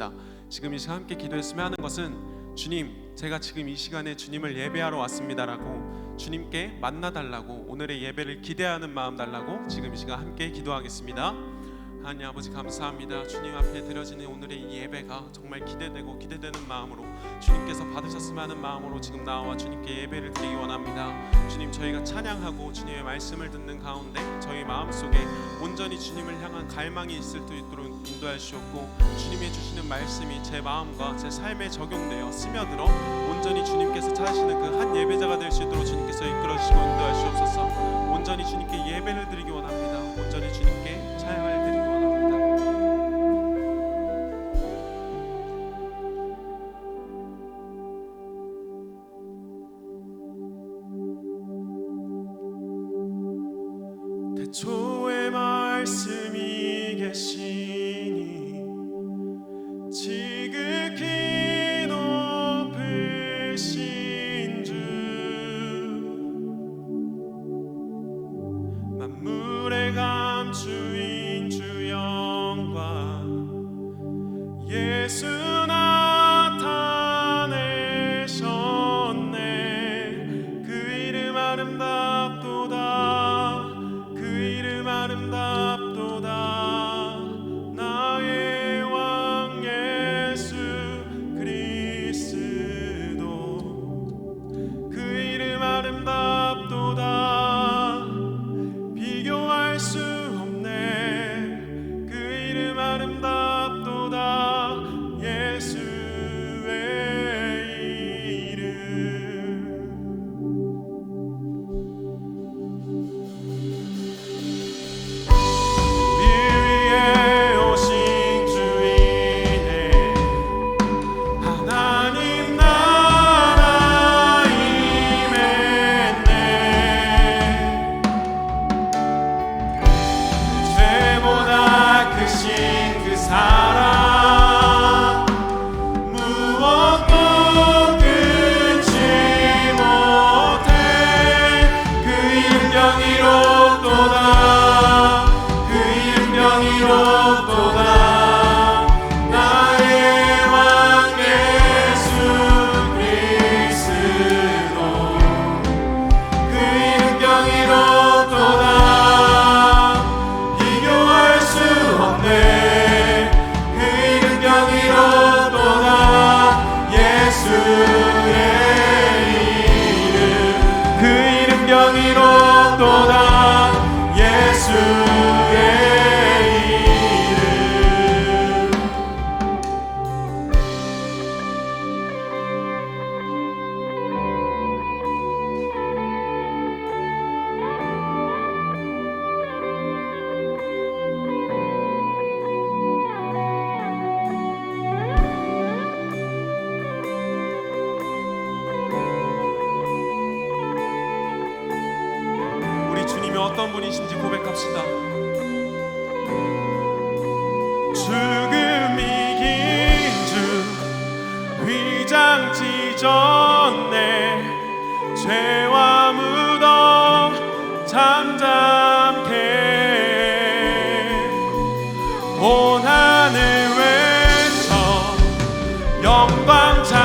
원합니다. 지금 이 시간 함께 기도했으면 하는 것은 주님, 제가 지금 이 시간에 주님을 예배하러 왔습니다라고 주님께 만나 달라고 오늘의 예배를 기대하는 마음 달라고 지금 이 시간 함께 기도하겠습니다. 하나님 아버지 감사합니다. 주님 앞에 드려지는 오늘의 이 예배가 정말 기대되고 기대되는 마음으로 주님께서 받으셨으면 하는 마음으로 지금 나와 주님께 예배를 드리기 원합니다. 주님 저희가 찬양하고 주님의 말씀을 듣는 가운데 저희 마음속에 온전히 주님을 향한 갈망이 있을 수 있도록 인도해 주셨고 주님이 주시는 말씀이 제 마음과 제 삶에 적용되어 스며들어 온전히 주님께서 찾으시는 그 한 예배자가 될 수 있도록 주님께서 이끌어 주시고 인도해 주옵소서. 온전히 주님께 예배를 드리기 원합니다. 온전히 주님께 찬양을 드리기 원합니다. 태초의 말씀이 계시 고백합시다. 죽음 이긴 주 위장 찢었네 죄와 무덤 잠잠케 온 하늘 외쳐 영광 찬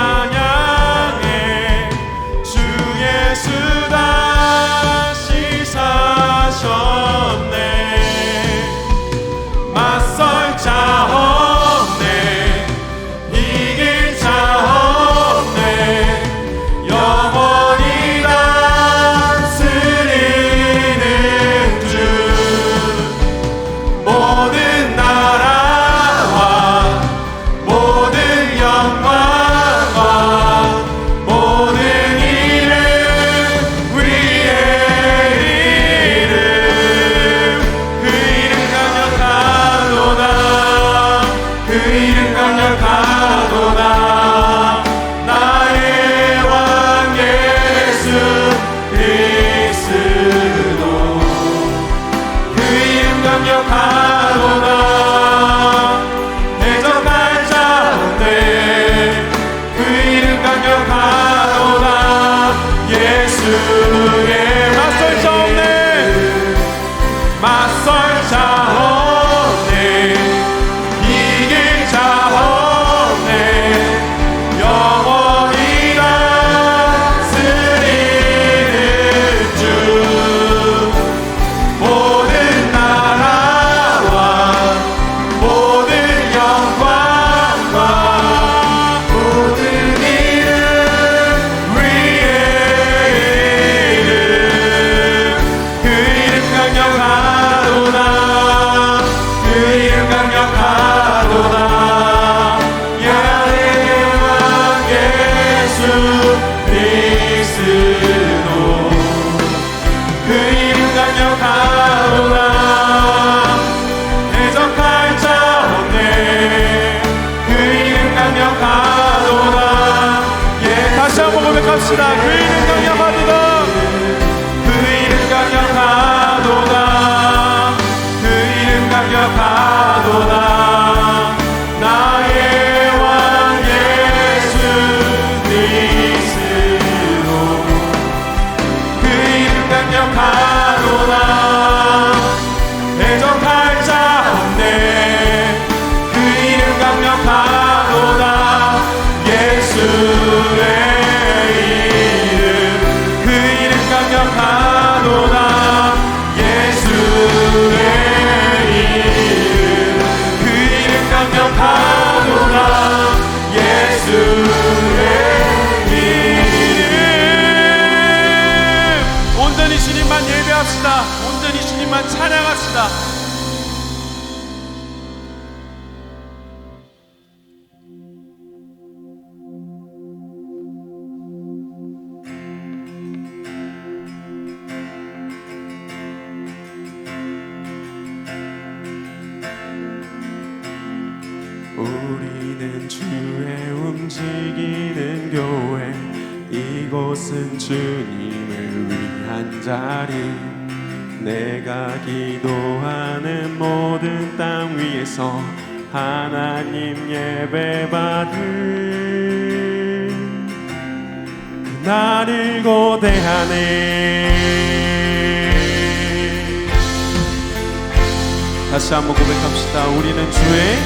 자리 내가 기도하는 모든 땅 위에서 하나님 예배 받을 그날을 고대하네. 다시 한번 고백합시다. 우리는 주의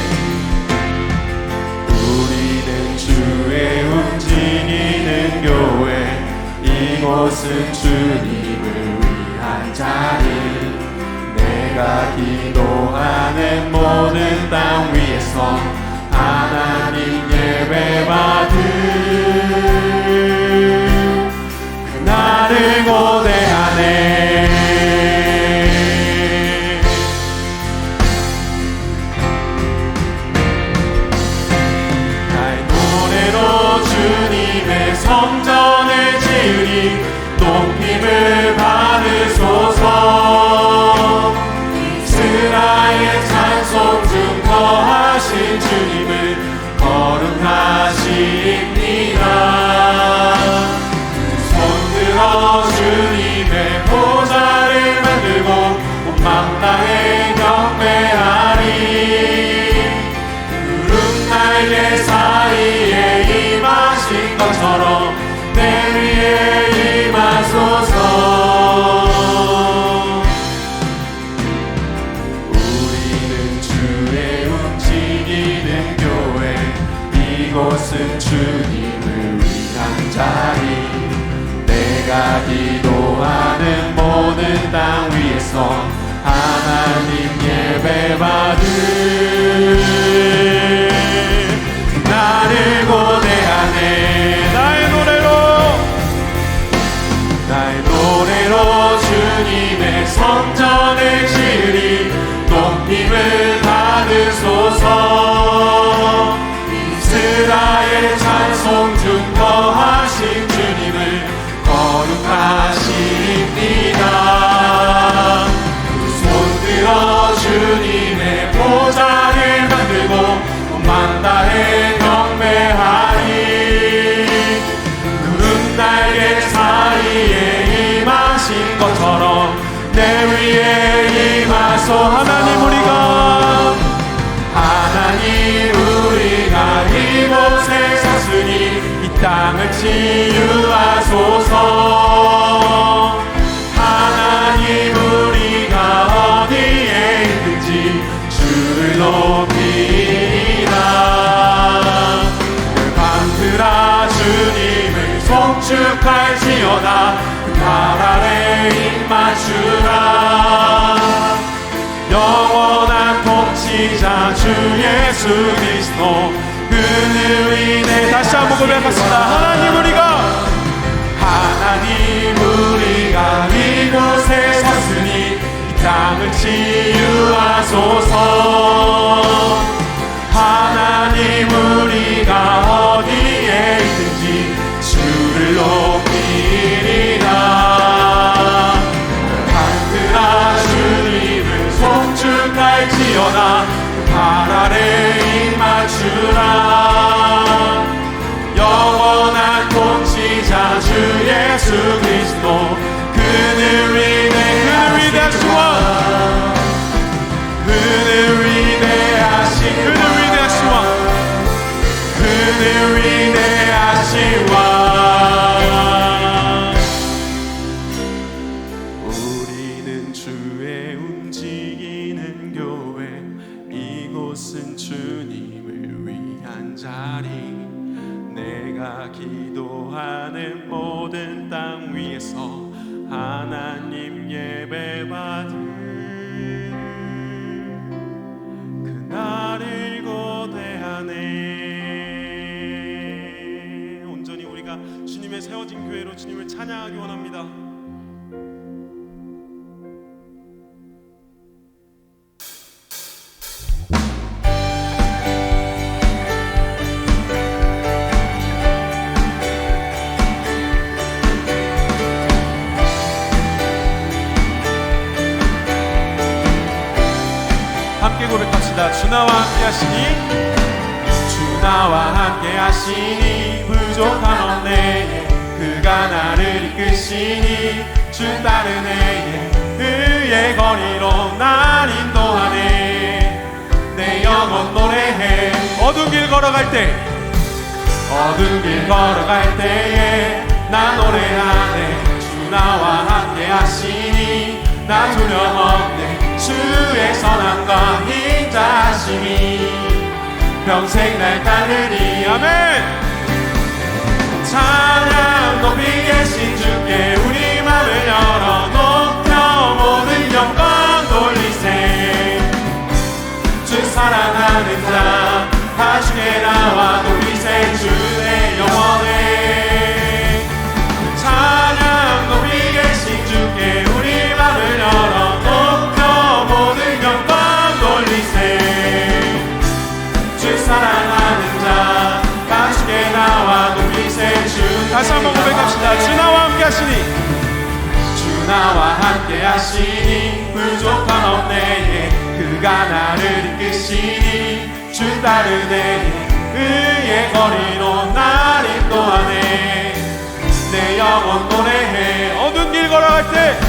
우리는 주의 움직이는 교회 이곳은 주님. 자를 내가 기도하는 모든 땅 위에서 하나님 예배받을 성전을 지으리 높임을 받으소서. 땅을 치유하소서. 하나님 우리가 어디에 있는지 주를 높이리라. 그 밤들아 주님을 송축할지어다. 그 나라를 입맞추라. 영원한 통치자 주 예수 그리스도 그늘 고백합시다. 하나님 우리가 하나님 우리가 이곳에 섰으니 이 땅을 치유하소서 기도하는 모든 땅 위에서 하나님 예배 받을 주님을 찬양하기 원합니다. 함께 고백합시다. 주나와 함께 하시니 주나와 함께 하시니 부족함 없네 나를 이끄시니 주 따른 애에 그의 거리로 날 인도하네 내 영혼 노래해 어두운 길 걸어갈 때 어두운 길 걸어갈 때에 나 노래하네 주 나와 함께 하시니 나 두려움 없네 주의 선함과 인자심이. 평생 날 따르리. 아멘 찬양 높이 계신 주께 우리 맘을 열어 높여 모든 영광 돌리세. 주 사랑하는 자 다주게 나와 나와 함께 하시니 부족함 없네 그가 나를 이끄시니 주 따르네 그의 거리로 날 인도하네 내 영혼 노래해 어두운 길 걸어갈 때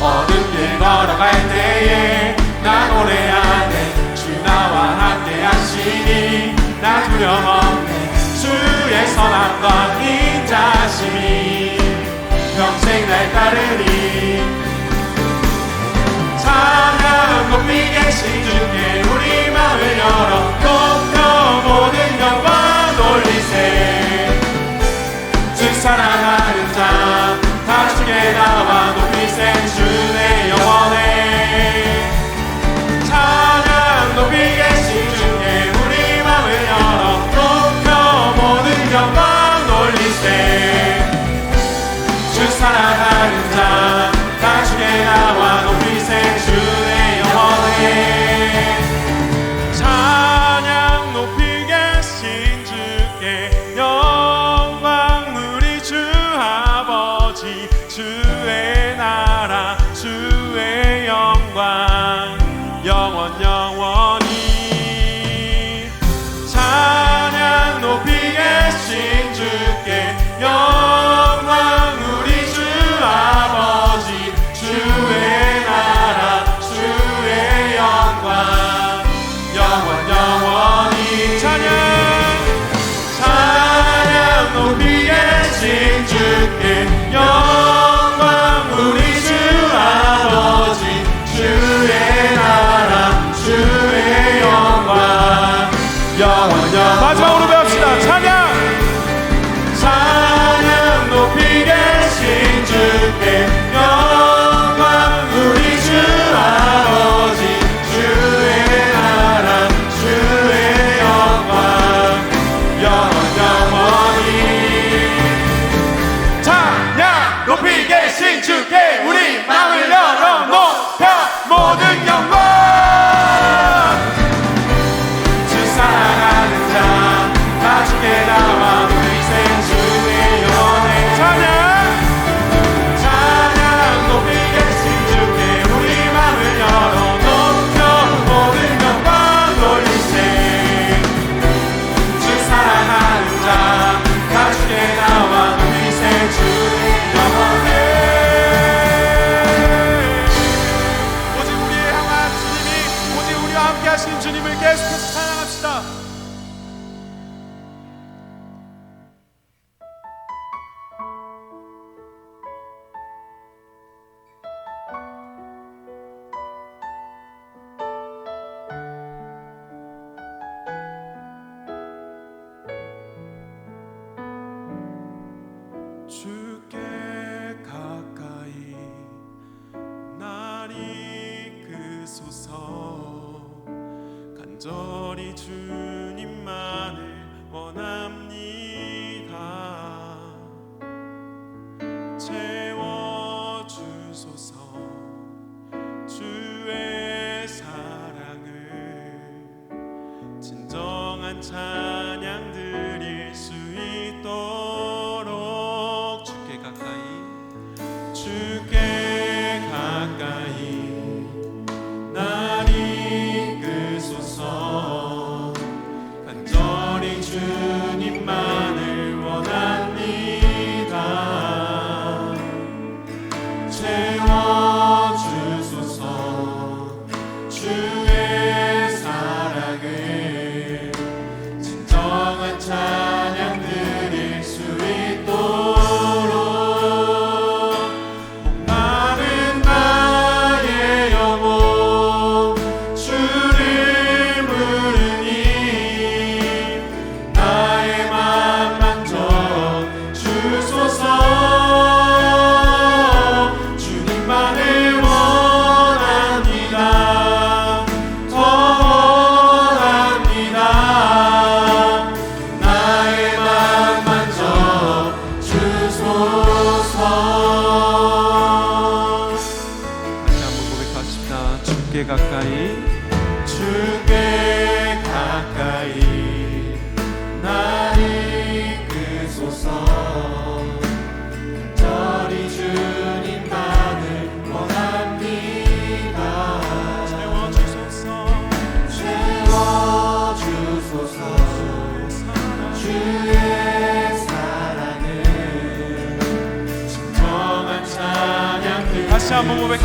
어두운 길 걸어갈 때에 나 노래하네 주 나와 함께 하시니 나 두려움 없네 주의 선함과 높이 ask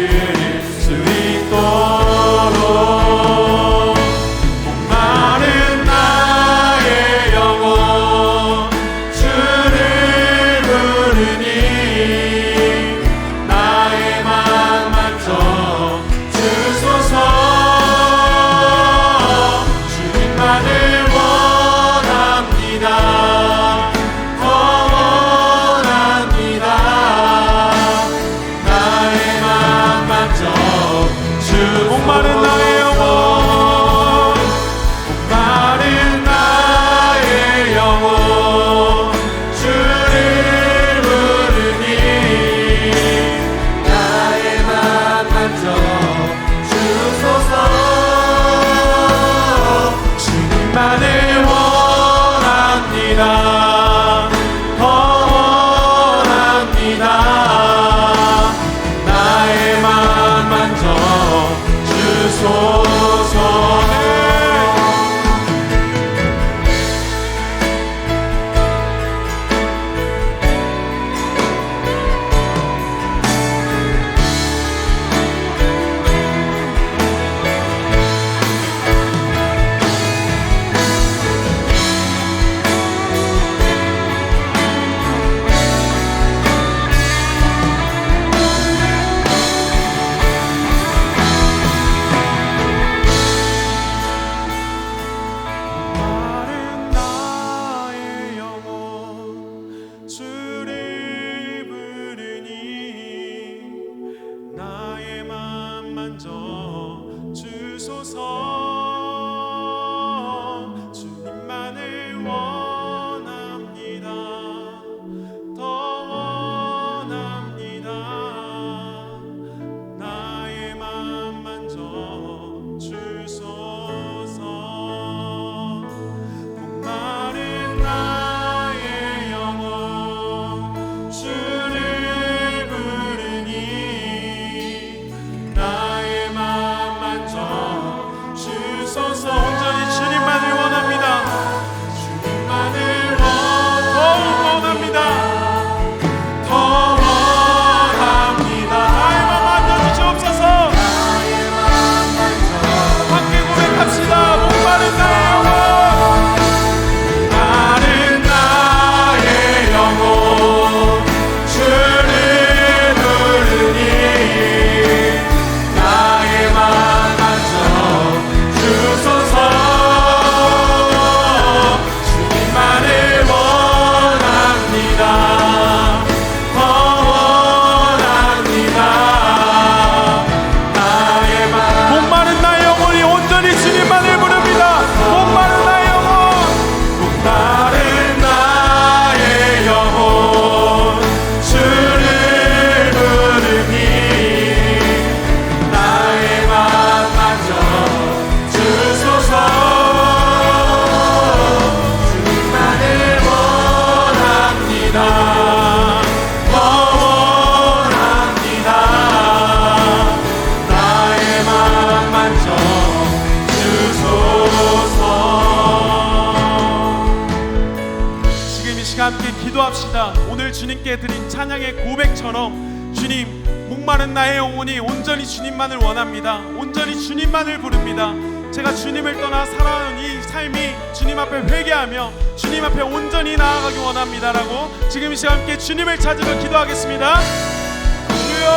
Deus. 찬양의 고백처럼 주님 목마른 나의 영혼이 온전히 주님만을 원합니다. 온전히 주님만을 부릅니다. 제가 주님을 떠나 살아가는 이 삶이 주님 앞에 회개하며 주님 앞에 온전히 나아가기 원합니다라고 지금 이 시간 함께 주님을 찾으며 기도하겠습니다. 주여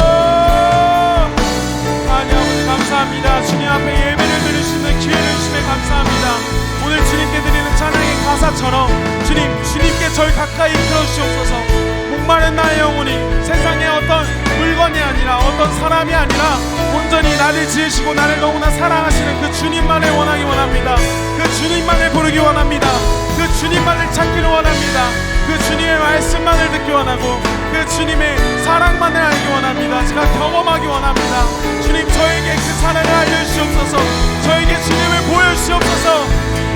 하나님 아버지 감사합니다. 주님 앞에 예배를 드릴 수 있는 기회를 주심에 감사합니다. 오늘 주님께 드리는 찬양의 가사처럼 주님 주님께 절 가까이 이끌어 주시옵소서. 목마른 나의 영혼이 세상의 어떤 물건이 아니라 어떤 사람이 아니라 온전히 나를 지으시고 나를 너무나 사랑하시는 그 주님만을 원하기 원합니다. 그 주님만을 부르기 원합니다. 그 주님만을 찾기를 원합니다. 그 주님의 말씀만을 듣기 원하고 그 주님의 사랑만을 알기 원합니다. 제가 경험하기 원합니다. 주님 저에게 그 사랑을 알려주시옵소서. 저에게 주님을 보여주시옵소서.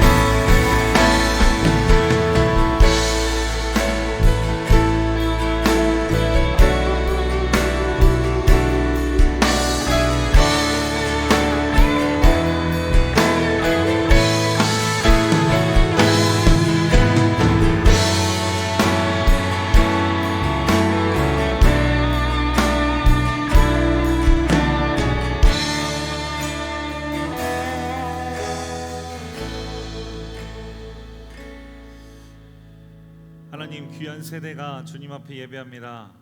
세대가 주님 앞에 예배합니다.